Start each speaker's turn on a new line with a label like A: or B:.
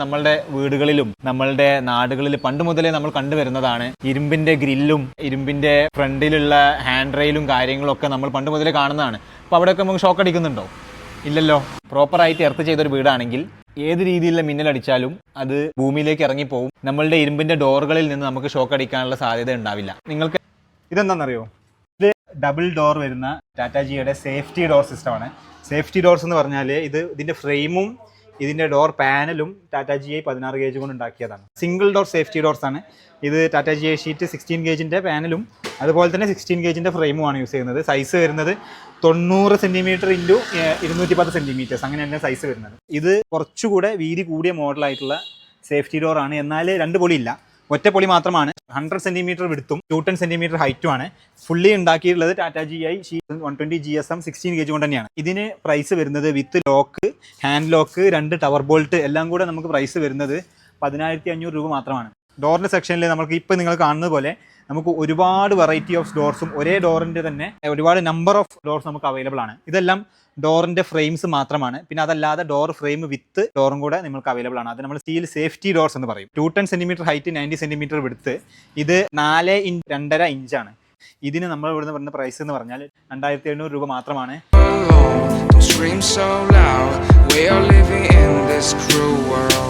A: നമ്മളുടെ വീടുകളിലും നമ്മളുടെ നാടുകളിൽ പണ്ട് മുതലേ നമ്മൾ കണ്ടുവരുന്നതാണ്. ഇരുമ്പിന്റെ ഗ്രില്ലും ഇരുമ്പിന്റെ ഫ്രണ്ടിലുള്ള ഹാൻഡ് റെയിലും കാര്യങ്ങളും ഒക്കെ നമ്മൾ പണ്ട് മുതലേ കാണുന്നതാണ്. അപ്പോൾ അവിടെയൊക്കെ നമുക്ക് ഷോക്ക് അടിക്കുന്നുണ്ടോ? ഇല്ലല്ലോ. പ്രോപ്പറായിട്ട് എർത്ത് ചെയ്തൊരു വീടാണെങ്കിൽ ഏത് രീതിയിലുള്ള മിന്നലടിച്ചാലും അത് ഭൂമിയിലേക്ക് ഇറങ്ങിപ്പോവും. നമ്മളുടെ ഇരുമ്പിന്റെ ഡോറുകളിൽ നിന്ന് നമുക്ക് ഷോക്ക് അടിക്കാനുള്ള സാധ്യത ഉണ്ടാവില്ല. നിങ്ങൾക്ക്
B: ഇതെന്താണെന്നറിയോ ഇത് ഡബിൾ ഡോർ വരുന്ന ടാറ്റാജിയുടെ സേഫ്റ്റി ഡോർ സിസ്റ്റമാണ് സേഫ്റ്റി ഡോർസ് എന്ന് പറഞ്ഞാൽ ഇത് ഇതിന്റെ ഫ്രെയിമും ഇതിന്റെ ഡോർ പാനലും ടാറ്റ ജി ഐ പതിനാറ് ഗേജ് കൊണ്ട് ഉണ്ടാക്കിയതാണ്. സിംഗിൾ ഡോർ സേഫ്റ്റി ഡോർസ് ആണ്. ഇത് Tata G I sheet sixteen ഗേജിന്റെ പാനലും അതുപോലെ തന്നെ സിക്സ്റ്റീൻ ഗേജിന്റെ ഫ്രെയിമുമാണ് യൂസ് ചെയ്യുന്നത്. സൈസ് വരുന്നത് തൊണ്ണൂറ് സെന്റിമീറ്റർ ഇന്റു ഇരുന്നൂറ്റി പത്ത് സെന്റിമീറ്റേഴ്സ് അങ്ങനെയാണ് സൈസ് വരുന്നത്. ഇത് കുറച്ചുകൂടെ വീതി കൂടിയ മോഡലായിട്ടുള്ള സേഫ്റ്റി ഡോർ ആണ്. എന്നാൽ രണ്ട് പൊളിയില്ല ഒറ്റ പൊളി മാത്രമാണ് ഹൺഡ്രഡ് സെന്റിമീറ്റർ വിടുത്തും ടു ടെൻ സെന്റിമീറ്റർ ഹൈറ്റും ആണ്. ഫുള്ളി ഉണ്ടാക്കിയിട്ടുള്ളത് Tata G I sheet one twenty G S M sixteen gauge കൊണ്ട് തന്നെയാണ്. ഇതിന് പ്രൈസ് വരുന്നത് വിത്ത് ലോക്ക് ഹാൻഡ് ലോക്ക് രണ്ട് ടവർ ബോൾട്ട് എല്ലാം കൂടെ നമുക്ക് പ്രൈസ് വരുന്നത് പതിനായിരത്തി അഞ്ഞൂറ് രൂപ മാത്രമാണ്. ഡോറിന്റെ സെക്ഷനിൽ നമുക്ക് ഇപ്പം നിങ്ങൾ കാണുന്നത് പോലെ നമുക്ക് ഒരുപാട് വെറൈറ്റി ഓഫ് ഡോർസും ഒരേ ഡോറിന്റെ തന്നെ ഒരുപാട് നമ്പർ ഓഫ് ഡോർസ് നമുക്ക് അവൈലബിൾ ആണ്. ഇതെല്ലാം ഡോറിന്റെ ഫ്രെയിംസ് മാത്രമാണ്. പിന്നെ അതല്ലാതെ ഡോർ ഫ്രെയിം വിത്ത് ഡോറും കൂടെ നിങ്ങൾക്ക് അവൈലബിൾ ആണ്. അത് നമ്മൾ സ്റ്റീൽ സേഫ്റ്റി ഡോർസ് എന്ന് പറയും. Two ten centimetre height ninety centimetre വിടുത്ത് ഇത് നാല് ഇഞ്ച് രണ്ടര ഇഞ്ചാണ് ഇതിന് നമ്മൾ ഇവിടുന്ന് പറയുന്ന പ്രൈസ് എന്ന് പറഞ്ഞാൽ രണ്ടായിരത്തി എണ്ണൂറ് രൂപ മാത്രമാണ്.
C: Loud. We are living in this cruel world.